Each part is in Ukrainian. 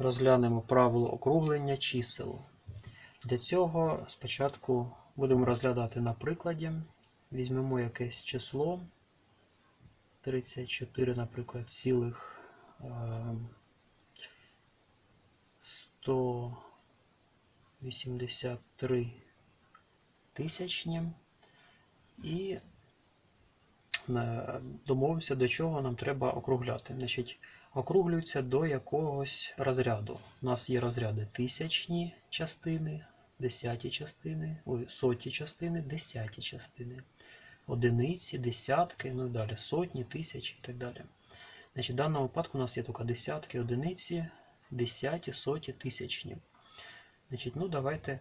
розглянемо правило округлення чисел. Для цього спочатку будемо розглядати на прикладі. Візьмемо якесь число 34, наприклад, цілих е, 183 тисячні. І е, домовився, до чого нам треба округляти. Значить, округлюється до якогось розряду. У нас є розряди тисячні частини, десяті частини, ой, соті частини, десяті частини, одиниці, десятки, ну і далі, сотні, тисячі і так далі. Значить, в даному випадку у нас є тільки десятки, одиниці, десяті, соті, тисячні. Значить, ну давайте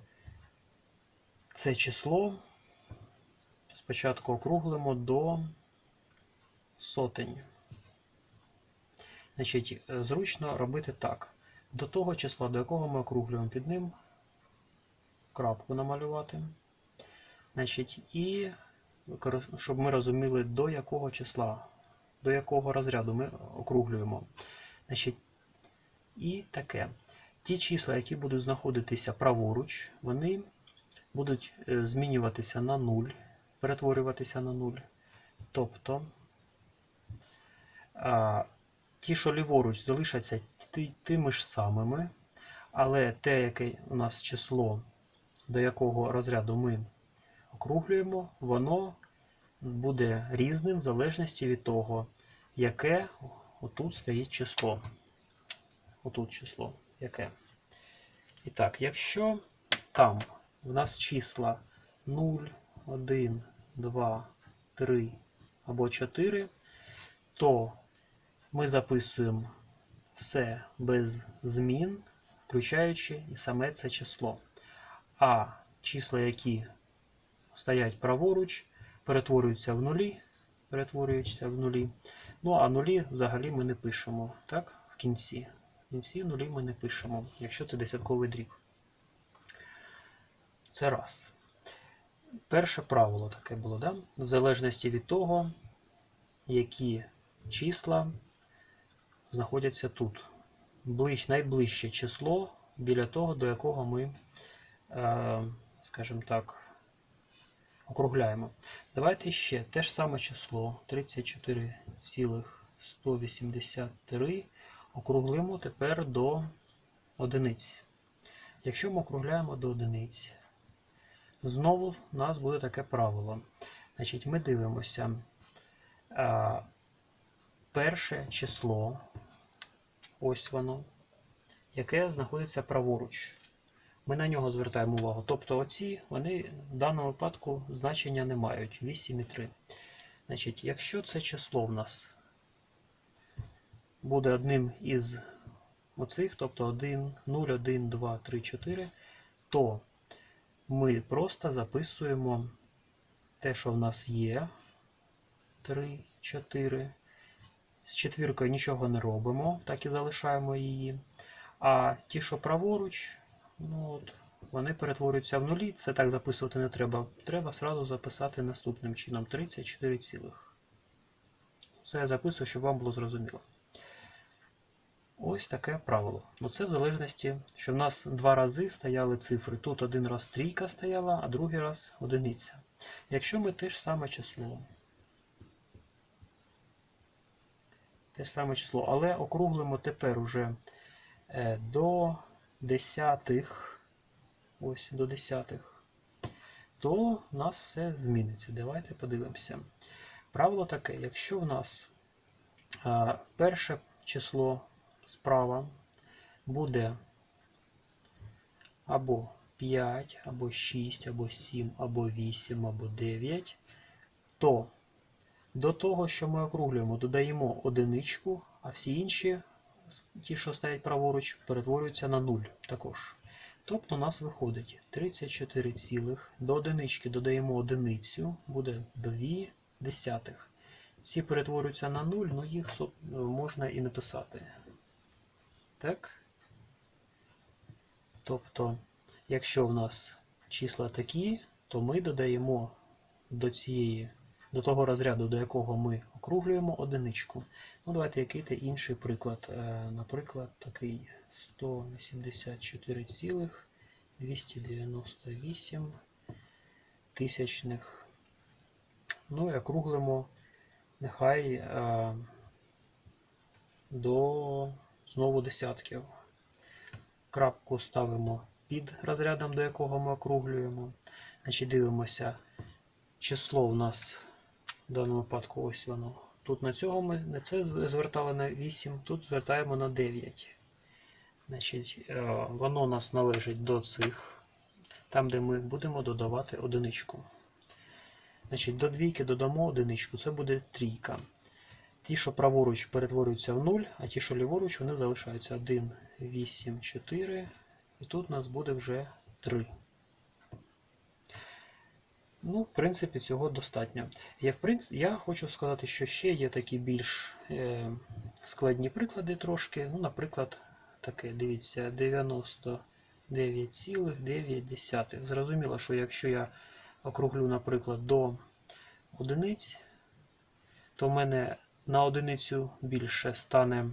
це число спочатку округлимо до сотень. Значить, зручно робити так. До того числа, до якого ми округлюємо під ним, крапку намалювати. Значить, і щоб ми розуміли, до якого числа, до якого розряду ми округлюємо. Значить, і таке. Ті числа, які будуть знаходитися праворуч, вони будуть е, змінюватися на 0, перетворюватися на 0. Тобто ті, що ліворуч, залишаться ти- тими ж самими, але те, яке у нас число, до якого розряду ми округлюємо, воно буде різним в залежності від того, яке отут стоїть число. Отут число яке. І так, якщо там в нас числа 0, 1, 2, 3 або 4, то ми записуємо все без змін, включаючи і саме це число. А числа, які стоять праворуч, перетворюються в нулі, перетворюються в нулі. Ну а нулі взагалі ми не пишемо, так? В кінці. В кінці нулі ми не пишемо, якщо це десятковий дріб. Це раз. Перше правило таке було, да? в залежності від того, які числа знаходяться тут. Ближ, найближче число біля того, до якого ми, е, скажімо так, округляємо. Давайте ще те ж саме число 34,183 округлимо тепер до одиниць. Якщо ми округляємо до одиниць, знову у нас буде таке правило. Значить, ми дивимося а, перше число, ось воно, яке знаходиться праворуч. Ми на нього звертаємо увагу. Тобто оці, вони в даному випадку значення не мають. 8 і 3. Значить, якщо це число в нас буде одним із оцих, тобто 1, 0, 1, 2, 3, 4, то ми просто записуємо те, що в нас є. 3, 4. З четвіркою нічого не робимо, так і залишаємо її. А ті, що праворуч, ну от, вони перетворюються в нулі. Це так записувати не треба. Треба сразу записати наступним чином 34 цілих. Це я записую, щоб вам було зрозуміло. Ось таке правило. Ну це в залежності, що в нас два рази стояли цифри. Тут один раз трійка стояла, а другий раз одиниця. Якщо ми те ж саме число, те ж саме число, але округлимо тепер уже е, до десятих, ось до десятих, то в нас все зміниться. Давайте подивимося. Правило таке, якщо в нас перше число справа буде або 5, або 6, або 7, або 8, або 9, то до того, що ми округлюємо, додаємо одиничку, а всі інші, ті, що стоять праворуч, перетворюються на 0 також. Тобто у нас виходить 34 цілих, до одинички додаємо одиницю, буде 2 десятих. Ці перетворюються на 0, ну їх можна і не писати. Так? Тобто, якщо в нас числа такі, то ми додаємо до цієї, до того розряду, до якого ми округлюємо одиничку. Ну, давайте який-то інший приклад. Е, Наприклад, такий 184,298 тисячних. Ну і округлимо нехай е, до знову десятків. Крапку ставимо під розрядом, до якого ми округлюємо. Значить, дивимося, число у нас в даному випадку ось воно. Тут на цього ми на це звертали на 8, тут звертаємо на 9. Значить, е, воно нас належить до цих, там, де ми будемо додавати одиничку. Значить, до двійки додамо одиничку, це буде трійка. Ті, що праворуч перетворюються в 0, а ті, що ліворуч, вони залишаються 1, 8, 4. І тут у нас буде вже 3. Ну, в принципі, цього достатньо. Я, в принципі, я хочу сказати, що ще є такі більш е, складні приклади трошки. Ну, наприклад, таке, дивіться, 99,9. Зрозуміло, що якщо я округлю, наприклад, до одиниць, то в мене на одиницю більше стане.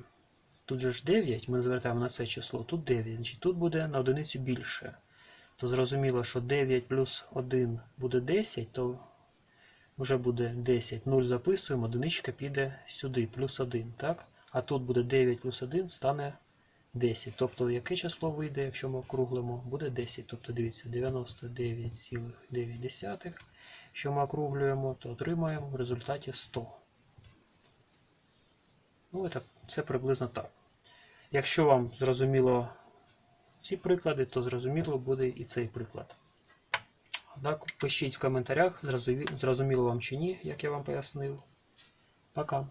Тут же ж 9, ми звертаємо на це число, тут 9, значить тут буде на одиницю більше. То зрозуміло, що 9 плюс 1 буде 10, то вже буде 10. 0 записуємо, одиничка піде сюди, плюс 1. так? А тут буде 9 плюс 1 стане 10. Тобто яке число вийде, якщо ми округлимо, буде 10. Тобто дивіться, 99,9. Якщо ми округлюємо, то отримаємо в результаті 100. Ну, це, це приблизно так. Якщо вам зрозуміло ці приклади, то зрозуміло буде і цей приклад. Так, пишіть в коментарях, зрозуміло вам чи ні, як я вам пояснив. Пока.